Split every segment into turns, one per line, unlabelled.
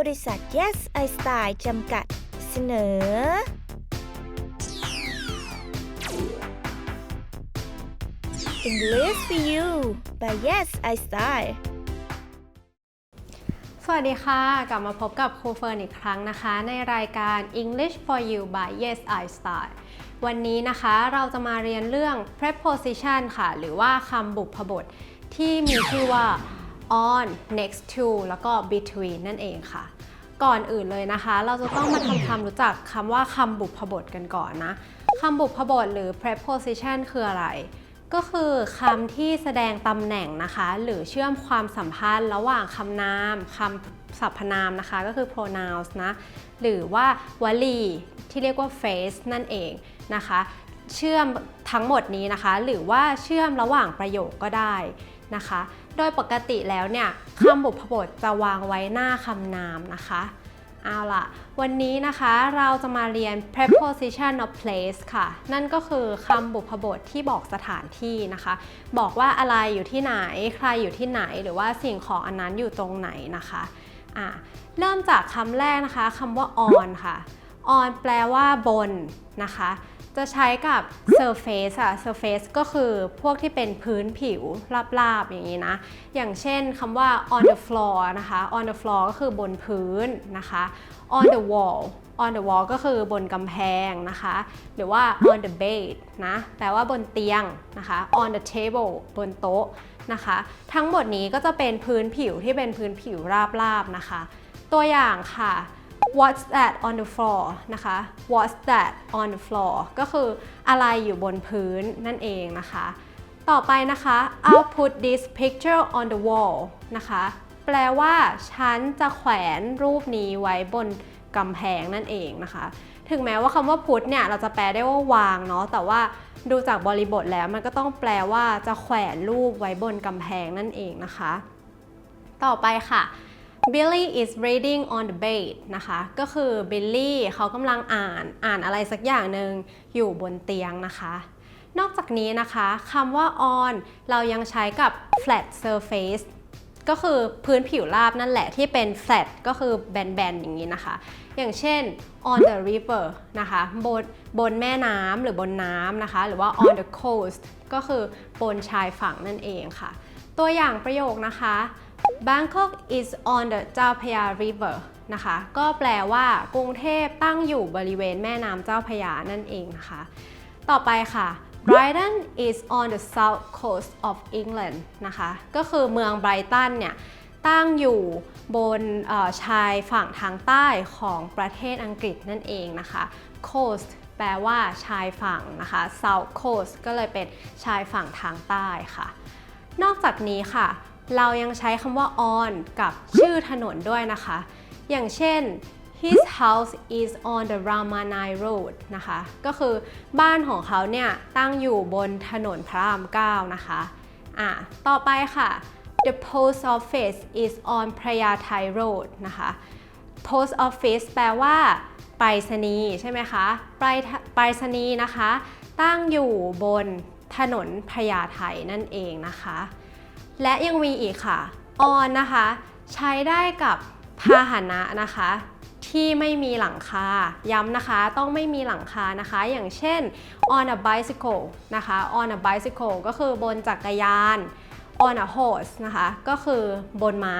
บริษัท Yes I Style จำกัด เสนอ English for you by Yes I Style
สวัสดีค่ะ กลับมาพบกับครูเฟิร์นอีกครั้งนะคะ ในรายการ English for You by Yes I Style วันนี้นะคะเราจะมาเรียนเรื่อง preposition ค่ะ หรือว่าคำบุพบทที่มีชื่อว่า on next to แล้วก็ between นั่นเองค่ะ ก่อนอื่นเลยนะคะ เราจะต้องมาทำความรู้จักคำว่าคำบุพบทกันก่อนนะคำบุพบทหรือ preposition คืออะไร ก็คือคำที่แสดงตำแหน่งนะคะ หรือเชื่อมความสัมพันธ์ระหว่างคำนามคำสรรพนามนะคะ ก็คือ pronouns นะ หรือว่าวลีที่เรียกว่า phrase นั่นเองนะคะ เชื่อมทั้งหมดนี้นะคะ หรือว่าเชื่อมระหว่างประโยคก็ได้ นะคะ โดยปกติแล้วเนี่ยคำบุพบทจะวางไว้หน้าคำนามนะคะเอาล่ะ วันนี้นะคะเราจะมาเรียน preposition of place ค่ะ นั่นก็คือคำบุพบทที่บอกสถานที่นะคะ บอกว่าอะไรอยู่ที่ไหน ใครอยู่ที่ไหน หรือว่าสิ่งของอันนั้นอยู่ตรงไหนนะคะอะเริ่มจากคำแรกนะคะคำว่า on ค่ะ on แปลว่าบนนะคะ จะใช้กับ surface อะ surface ก็คือพวกที่เป็นพื้นผิวราบๆ อย่างนี้นะ อย่างเช่นคำว่า on the floor นะคะ on the floor ก็คือบนพื้นนะคะ on the wall on the wall ก็คือบนกำแพงนะคะ หรือว่า on the bed นะแปลว่าบนเตียงนะคะ on the table บนโต๊ะนะคะ ทั้งหมดนี้ก็จะเป็นพื้นผิวที่เป็นพื้นผิวราบๆนะคะ ตัวอย่างค่ะ What's that on the floor นะคะ What's that on the floor ก็คืออะไรอยู่บนพื้นนั่นเองนะคะ ต่อไปนะคะ I'll put this picture on the wall นะคะ แปลว่าฉันจะแขวนรูปนี้ไว้บนกำแพงนั่นเองนะคะ ถึงแม้ว่าคำว่า put เนี่ยเราจะแปลได้ว่าวางเนาะ แต่ว่าดูจากบริบทแล้วมันก็ต้องแปลว่าจะแขวนรูปไว้บนกำแพงนั่นเองนะคะ ต่อไปค่ะ Billy is reading on the bed นะคะ ก็คือ Billy เขากำลังอ่านอ่านอะไรสักอย่างหนึ่งอยู่บนเตียงนะคะ นอกจากนี้นะคะคำว่า on เรายังใช้กับ flat surface ก็คือพื้นผิวราบนั่นแหละที่เป็น flat ก็คือแบนๆ อย่างนี้นะคะ อย่างเช่น on the river นะคะบนบนแม่น้ำหรือบนน้ำนะคะ หรือว่า on the coast ก็คือบนชายฝั่งนั่นเองค่ะ ตัวอย่างประโยคนะคะ Bangkok is on the เจ้าพระยา river นะคะ ก็แปลว่ากรุงเทพตั้งอยู่บริเวณแม่น้ำเจ้าพยานั่นเองนะคะ ต่อไปค่ะ Brighton is on the south coast of England นะคะ ก็คือเมืองไบรตันเนี่ยตั้งอยู่บนชายฝั่งทางใต้ของประเทศอังกฤษนั่นเองนะคะ coast แปลว่าชายฝั่งนะคะ south coast ก็เลยเป็นชายฝั่งทางใต้ค่ะ นอกจากนี้ค่ะ เรายังใช้คำว่า on กับชื่อถนนด้วยนะคะ อย่างเช่น his house is on the Ramanai Road นะคะ ก็คือบ้านของเขาเนี่ยตั้งอยู่บนถนนพระรามเก้านะคะอะต่อไปค่ะ the post office is on พระยาไท Road นะคะ post office แปลว่าไปรษณีย์ใช่ไหมคะไปไปรษณีย์นะคะ ตั้งอยู่บนถนนพญาไทนั่นเองนะคะ และยังมีอีกค่ะ on นะคะ ใช้ได้กับพาหนะนะคะ ที่ไม่มีหลังคา ย้ำนะคะต้องไม่มีหลังคานะคะ อย่างเช่น on a bicycle นะคะ on a bicycle ก็คือบนจักรยาน on a horse นะคะ ก็คือบนม้า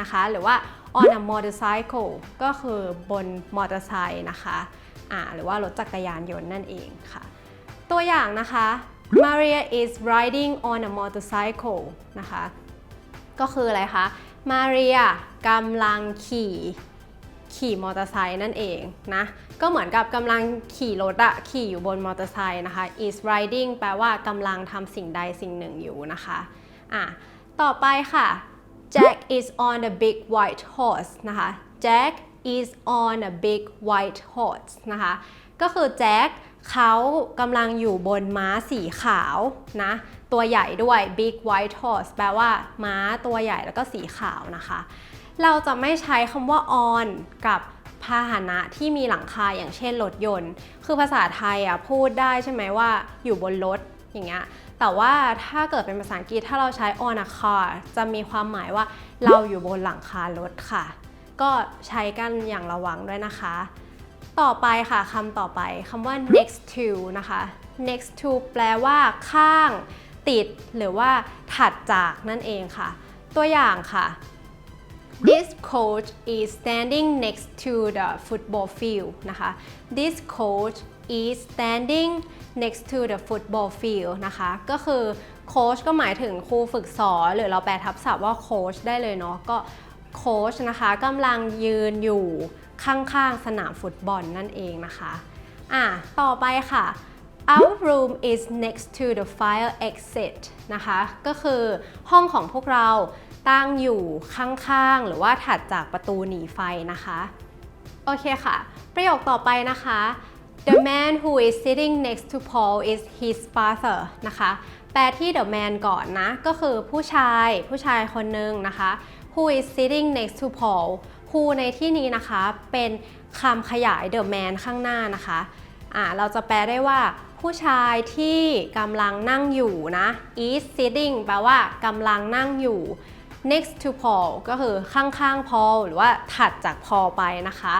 นะคะ หรือว่า on a motorcycle ก็คือบนมอเตอร์ไซค์นะคะ อ่า หรือว่ารถจักรยานยนต์นั่นเองค่ะ ตัวอย่างนะคะ Maria is riding on a motorcycle นะคะ ก็คืออะไรคะมาเรียกำลังขี่ขี่มอเตอร์ไซค์นั่นเองนะ ก็เหมือนกับกำลังขี่รถอะขี่อยู่บนมอเตอร์ไซค์นะคะ is riding แปลว่ากำลังทำสิ่งใดสิ่งหนึ่งอยู่นะคะอะต่อไปค่ะ Jack is on a big white horse นะคะ Jack is on a big white horse นะคะ ก็คือแจ็ค เขากำลังอยู่บนม้าสีขาวนะ ตัวใหญ่ด้วย big white horse แปลว่าม้าตัวใหญ่แล้วก็สีขาวนะคะ เราจะไม่ใช้คำว่า on กับพาหนะที่มีหลังคาอย่างเช่นรถยนต์ คือภาษาไทยอะพูดได้ใช่ไหมว่าอยู่บนรถอย่างเงี้ย แต่ว่าถ้าเกิดเป็นภาษาอังกฤษถ้าเราใช้ on a car จะมีความหมายว่าเราอยู่บนหลังคารถค่ะ ก็ใช้กันอย่างระวังด้วยนะคะ ต่อไปค่ะคำต่อไปคำว่า next to นะคะ next to แปลว่า ข้าง ติด หรือว่าถัดจากนั่นเองค่ะ ตัวอย่างค่ะ This coach is standing next to the football field นะคะ This coach is standing next to the football field นะคะ ก็คือโค้ชก็หมายถึงครูฝึกสอน หรือเราแปลทับศัพท์ว่าโค้ชได้เลยเนาะก็โค้ชนะคะกำลังยืนอยู่ ข้างๆ สนามฟุตบอลนั่นเองนะคะอะต่อไปค่ะ Our room is next to the fire exit นะคะ ก็คือห้องของพวกเราตั้งอยู่ข้างๆ หรือว่าถัดจากประตูหนีไฟนะคะ โอเคค่ะ ประโยคต่อไปนะคะ The man who is sitting next to Paul is his father นะคะ แปลที่ the man ก่อนนะ ก็คือผู้ชายผู้ชายคนหนึ่งนะคะ who is sitting next to Paul who ในที่นี้นะคะเป็นคำขยาย the man ข้างหน้านะคะอ่าเราจะแปลได้ว่าผู้ชายที่กำลังนั่งอยู่นะ is sitting แปลว่ากำลังนั่งอยู่ next to Paul ก็คือข้างๆ Paul หรือว่าถัดจาก Paul ไปนะคะ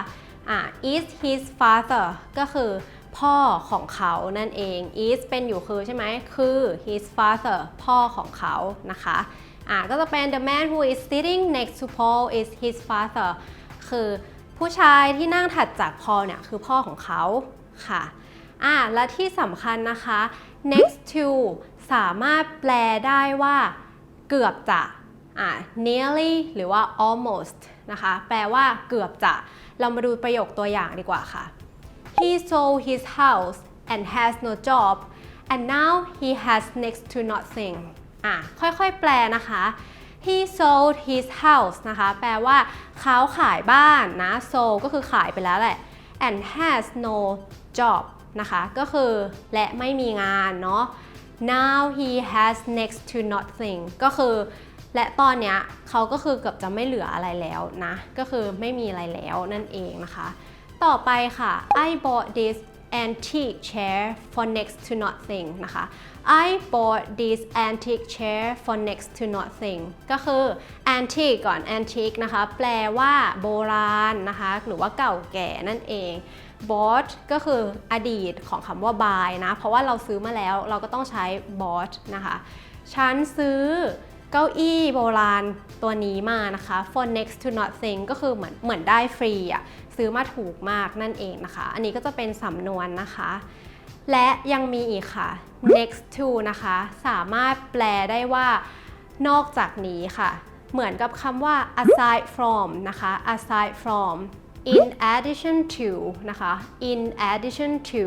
อ่า is his father ก็คือพ่อของเขานั่นเอง is เป็นอยู่คือใช่ไหมคือ his father พ่อของเขานะคะ อ่าก็จะเป็น the man who is sitting next to Paul is his father คือผู้ชายที่นั่งถัดจาก Paul เนี่ยคือพ่อของเขาค่ะอ่าและที่สำคัญนะคะ next to สามารถแปลได้ว่าเกือบจะอ่า nearly หรือว่า almost นะคะ แปลว่าเกือบจะ เรามาดูประโยคตัวอย่างดีกว่าค่ะ He sold his house and has no job and now he has next to nothing อะค่อยๆ แปลนะคะ He sold his house นะคะ แปลว่าเขาขายบ้านนะ sold ก็คือขายไปแล้วแหละ and has no job นะคะ ก็คือและไม่มีงานเนาะ now he has next to nothing ก็คือและตอนเนี้ยเขาก็คือเกือบจะไม่เหลืออะไรแล้วนะ ก็คือไม่มีอะไรแล้วนั่นเองนะคะ ต่อไปค่ะ I bought this antique chair for next to nothing นะคะ I bought this antique chair for next to nothing ก็คือ antique ก่อน antique นะคะ แปลว่าโบราณนะคะ หรือว่าเก่าแก่นั่นเอง bought ก็คืออดีตของคำว่า buy นะ เพราะว่าเราซื้อมาแล้วเราก็ต้องใช้ bought นะคะ ฉันซื้อ เก้าอี้โบราณตัวนี้มานะคะ for next to nothing ก็คือเหมือนเหมือนได้ฟรีอะซื้อมาถูกมากนั่นเองนะคะ อันนี้ก็จะเป็นสำนวนนะคะ และยังมีอีกค่ะ next to นะคะ สามารถแปลได้ว่านอกจากนี้ค่ะ เหมือนกับคำว่า aside from นะคะ aside from in addition to นะคะ in addition to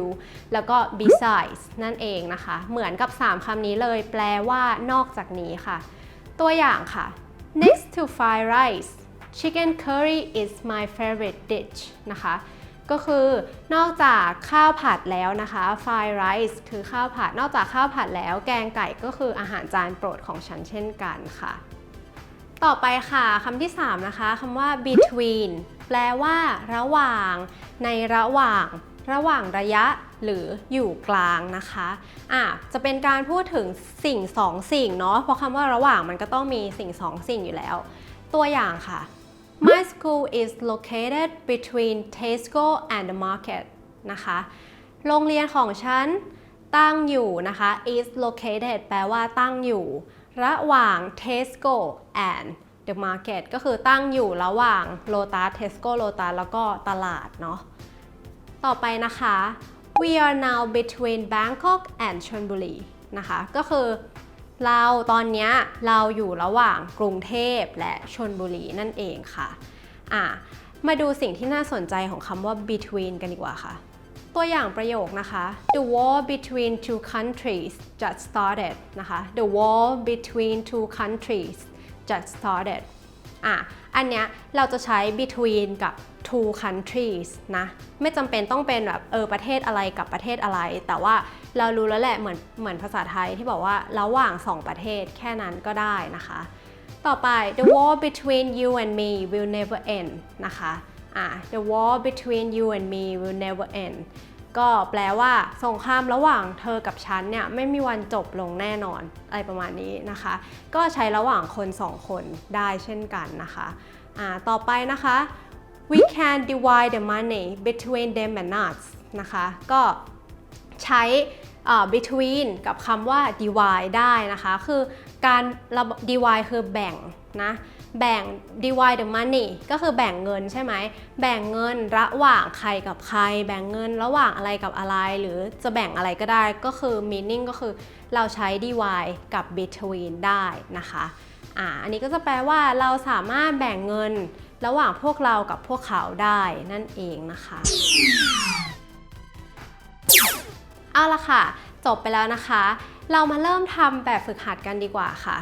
แล้วก็ besides นั่นเองนะคะ เหมือนกับ 3คำนี้เลย แปลว่านอกจากนี้ค่ะ ตัวอย่างค่ะ next to fried rice chicken curry is my favorite dish นะคะ ก็คือนอกจากข้าวผัดแล้วนะคะ fried rice คือข้าวผัด นอกจากข้าวผัดแล้ว แกงไก่ก็คืออาหารจานโปรดของฉันเช่นกันค่ะ ต่อไปค่ะคำที่ 3 นะคะคำว่า between แปลว่า ระหว่าง ในระหว่าง ระหว่างระยะ หรืออยู่กลางนะคะอะจะเป็นการพูดถึงสิ่งสองสิ่งเนาะเพราะคำว่าระหว่างมันก็ต้องมีสิ่งสองสิ่งอยู่แล้ว ตัวอย่างค่ะ My school is located between Tesco and the market นะคะ โรงเรียนของฉันตั้งอยู่นะคะ is located แปลว่าตั้งอยู่ ระหว่าง Tesco and the market ก็คือตั้งอยู่ระหว่าง Lotus Tesco Lotus แล้วก็ตลาดเนาะ ต่อไปนะคะ we are now between Bangkok and Chonburi นะคะ ก็คือเราตอนนี้เราอยู่ระหว่างกรุงเทพและชนบุรีนั่นเองค่ะอะ มาดูสิ่งที่น่าสนใจของคำว่า between กันดีกว่าค่ะ ตัวอย่างประโยคนะคะ The war between two countries just started นะคะ The war between two countries just started อะอันเนี้ยเราจะใช้ between กับ two countries นะ ไม่จำเป็นต้องเป็นแบบเออประเทศอะไรกับประเทศอะไร แต่ว่าเรารู้แล้วแหละเหมือนเหมือนภาษาไทยที่บอกว่าระหว่างสองประเทศแค่นั้นก็ได้นะคะ ต่อไป the war between you and me will never end นะคะอะ the war between you and me will never end ก็แปลว่าสงครามระหว่างเธอกับฉันเนี่ยไม่มีวันจบลงแน่นอนอะไรประมาณนี้นะคะ ก็ใช้ระหว่างคนสองคนได้เช่นกันนะคะะต่อไปนะคะ we can divide the money between them and us นะคะ ก็ใช้ between กับคำว่า divide ได้นะคะ คือการระ divide คือแบ่งนะ แบ่ง divide the money ก็คือแบ่งเงินใช่ไหม แบ่งเงินระหว่างใครกับใคร แบ่งเงินระหว่างอะไรกับอะไร หรือจะแบ่งอะไรก็ได้ ก็คือ meaning ก็คือเราใช้ divide กับ between ได้นะคะอ่าอันนี้ก็จะแปลว่าเราสามารถแบ่งเงินระหว่างพวกเรากับพวกเขาได้นั่นเองนะคะ เอาละค่ะ จบไปแล้วนะคะ เรามาเริ่มทำแบบฝึกหัดกันดีกว่าค่ะ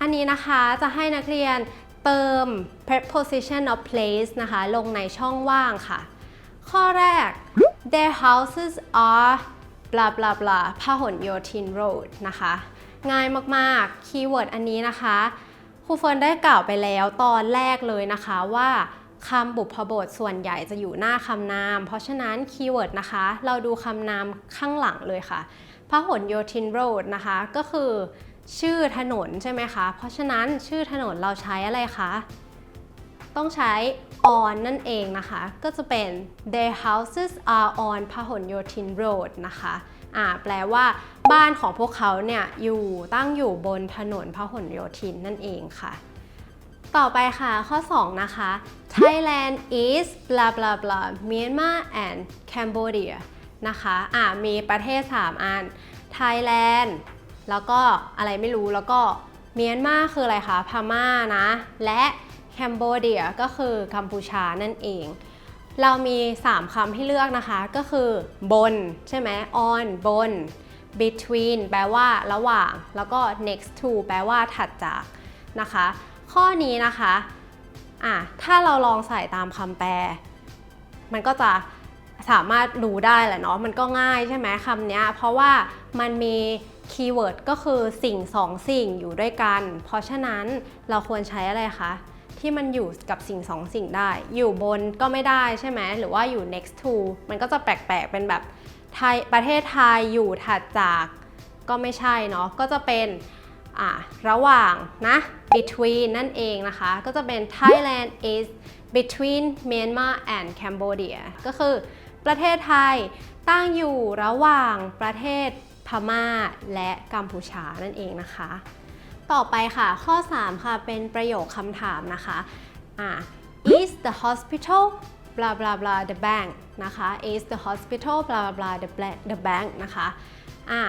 อันนี้นะคะจะให้นักเรียนเติม preposition of place นะคะ ลงในช่องว่างค่ะ ข้อแรก their houses are blah blah blah พหลโยธิน road นะคะ ง่ายมากๆ คีย์เวิร์ดอันนี้นะคะครูเฟิร์นได้กล่าวไปแล้วตอนแรกเลยนะคะว่า คำบุพบทส่วนใหญ่จะอยู่หน้าคำนาม เพราะฉะนั้นคีย์เวิร์ดนะคะ เราดูคำนามข้างหลังเลยค่ะพหลโยธิน road นะคะ ก็คือชื่อถนนใช่ไหมคะ เพราะฉะนั้นชื่อถนนเราใช้อะไรคะ ต้องใช้ on นั่นเองนะคะ ก็จะเป็น their houses are on พหลโยธิน road นะคะอ่าแปลว่าบ้านของพวกเขาเนี่ยอยู่ตั้งอยู่บนถนนพหลโยธินนั่นเองค่ะ ต่อไปค่ะข้อ 2 นะคะ Thailand is blah blah blah Myanmar and Cambodia นะคะอ่ามีประเทศ 3 อัน Thailand แล้วก็อะไรไม่รู้แล้วก็เมียนมาคืออะไรคะพม่านะ และแคนเบเดียก็คือกัมพูชานั่นเอง เรามี 3คำให้เลือกนะคะก็คือบน ใช่ไหม on บน between แปลว่าระหว่าง แล้วก็ next to แปลว่าถัดจากนะคะ ข้อนี้นะคะอะถ้าเราลองใส่ตามคำแปล มันก็จะสามารถรู้ได้แหละเนาะมันก็ง่ายใช่ไหมคำเนี้ยเพราะว่ามันมีคีย์เวิร์ดก็คือสิ่งสองสิ่งอยู่ด้วยกัน เพราะฉะนั้นเราควรใช้อะไรคะที่มันอยู่กับสิ่งสองสิ่งได้ อยู่บนก็ไม่ได้ใช่ไหมหรือว่าอยู่ next to มันก็จะแปลกๆ เป็นแบบไทยประเทศไทยอยู่ถัดจากก็ไม่ใช่เนาะก็จะเป็น อะระหว่างนะ between นั่นเองนะคะ ก็จะเป็น Thailand is between Myanmar and Cambodia ก็คือประเทศไทยตั้งอยู่ระหว่างประเทศพม่าและกัมพูชานั่นเองนะคะ ต่อไปค่ะข้อ 3 ค่ะ เป็นประโยคคำถามนะคะอะ is the hospital blah blah blah the bank นะคะ is the hospital blah blah blah the bank นะคะอะ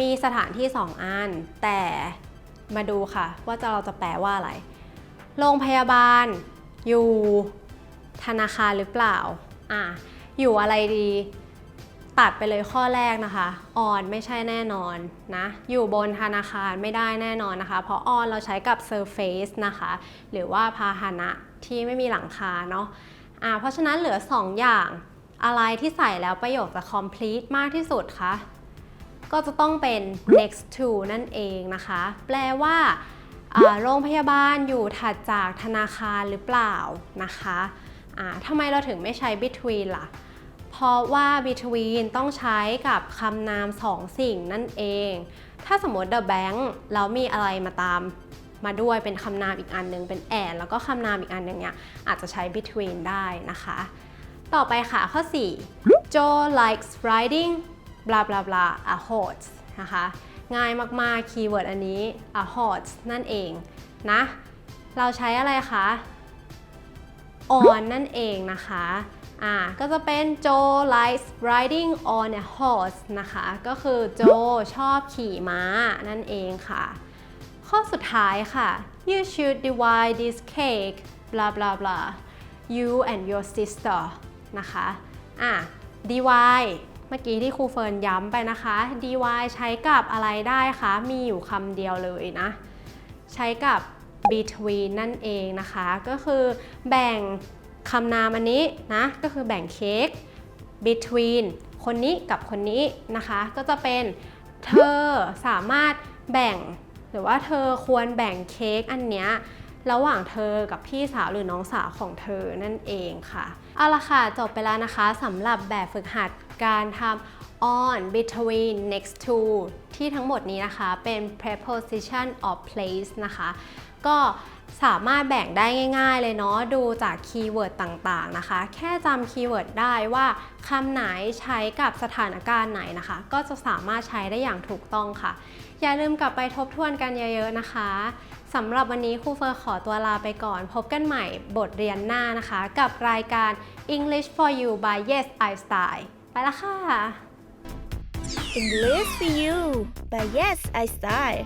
มีสถานที่ 2 อัน แต่มาดูค่ะ ว่าจะเราจะแปลว่าอะไร โรงพยาบาล อยู่ ธนาคารหรือเปล่า อะ อยู่อะไรดี ตัดไปเลยข้อแรกนะคะ on ไม่ใช่แน่นอนนะ อยู่บนธนาคารไม่ได้แน่นอนนะคะ เพราะ on เราใช้กับ surface นะคะ หรือว่าพาหนะที่ไม่มีหลังคาเนาะ อ่าเพราะฉะนั้นเหลือ 2 อย่าง อะไรที่ใส่แล้วประโยคจะ complete มากที่สุดคะ ก็จะต้องเป็น next to นั่นเองนะคะ แปลว่าโรงพยาบาลอยู่ถัดจากธนาคารหรือเปล่านะคะอ่าทำไมเราถึงไม่ใช้ between ล่ะ เพราะว่า between ต้องใช้กับคำนามสองสิ่งนั่นเอง ถ้าสมมติ the bank แล้วมีอะไรมาตามมาด้วยเป็นคำนามอีกอันหนึงเป็น and แล้วก็คำนามอีกอันหนึงเนี่ยอาจจะใช้ between ได้นะคะ ต่อไปค่ะข้อ 4 Joe likes riding blah blah blah a horse นะคะ ง่ายมากๆ คีย์เวิร์ดอันนี้ a horse นั่นเองนะ เราใช้อะไรคะ on นั่นเองนะคะ อ่า ก็จะเป็น Joe likes riding on a horse นะคะ ก็คือ Joe ชอบขี่ม้านั่นเองค่ะ ข้อสุดท้ายค่ะ you should divide this cake blah blah blah you and your sister นะคะ อะ divide เมื่อกี้ที่ครูเฟิร์นย้ำไปนะคะ DIY ใช้กับอะไรได้คะ มีอยู่คำเดียวเลยนะ ใช้กับ between นั่นเองนะคะ ก็คือแบ่งคำนามอันนี้นะ ก็คือแบ่งเค้ก between คนนี้กับคนนี้นะคะ ก็จะเป็นเธอสามารถแบ่ง หรือว่าเธอควรแบ่งเค้กอันเนี้ย ระหว่างเธอกับพี่สาวหรือน้องสาวของเธอนั่นเองค่ะ เอาละค่ะ จบไปแล้วนะคะสำหรับแบบฝึกหัดการทำ on between next to ที่ทั้งหมดนี้นะคะเป็น preposition of place นะคะ ก็สามารถแบ่งได้ง่ายๆเลยเนาะดูจากคีย์เวิร์ดต่างๆนะคะ แค่จำคีย์เวิร์ดได้ว่าคำไหนใช้กับสถานการณ์ไหนนะคะ ก็จะสามารถใช้ได้อย่างถูกต้องค่ะ อย่าลืมกลับไปทบทวนกันเยอะๆนะคะ สำหรับวันนี้ครูเฟอร์ขอตัวลาไปก่อน พบกันใหม่บทเรียนหน้านะคะ กับรายการ English for You by Yes I Style ไปละค่ะ
English for you by Yes I Style